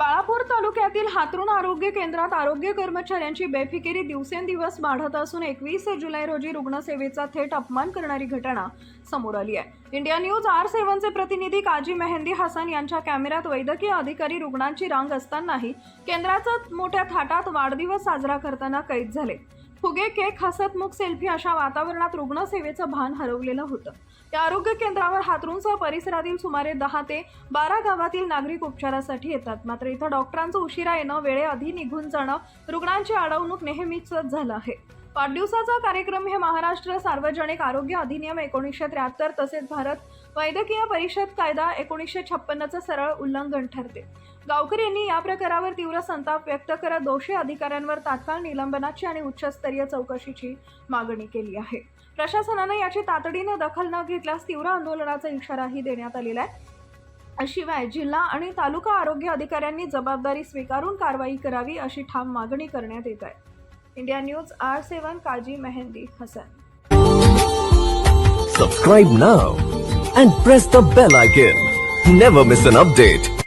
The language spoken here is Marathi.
बाळापूर तालुक्यातील हातरुण आरोग्य केंद्रात आरोग्य कर्मचाऱ्यांची बेफिकिरी दिवसेंदिवस वाढत असून एकवीस जुलै रोजी रुग्णसेवेचा थेट अपमान करणारी घटना समोर आली आहे. इंडिया न्यूज आर सेव्हनचे प्रतिनिधी काजी मेहंदी हसन यांच्या कॅमेऱ्यात वैद्यकीय अधिकारी रुग्णांची रांग असतानाही केंद्राचा मोठ्या थाटात वाढदिवस साजरा करताना कैद झाले. फुगे केक हसतमुख सेल्फी अशा वातावरणात रुग्णसेवेचं भान हरवलेलं होतं. या आरोग्य केंद्रावर हातरूनसह परिसरातील सुमारे दहा ते बारा गावातील नागरिक उपचारासाठी येतात. मात्र इथं डॉक्टरांचं उशिरा येणं वेळेआधी निघून जाणं रुग्णांची अडवणूक नेहमीच झालं आहे. वाढदिवसाचा कार्यक्रम हे महाराष्ट्र सार्वजनिक आरोग्य अधिनियम एकोणीसशे त्र्याहत्तर तसेच भारत वैद्यकीय परिषद कायदा एकोणीसशे छप्पन्नचं सरळ उल्लंघन ठरते. गावकर यांनी या प्रकारावर तीव्र संताप व्यक्त करत दोषी अधिकाऱ्यांवर तात्काळ निलंबनाची आणि उच्चस्तरीय चौकशीची मागणी केली आहे. प्रशासनानं याची तातडीनं दखल न घेतल्यास तीव्र आंदोलनाचा इशाराही देण्यात आलेला आहे. शिवाय जिल्हा आणि तालुका आरोग्य अधिकाऱ्यांनी जबाबदारी स्वीकारून कारवाई करावी अशी ठाम मागणी करण्यात येत आहे. India news R seven Kazi Mehndi Hasan Subscribe now and press the bell icon. Never miss an update.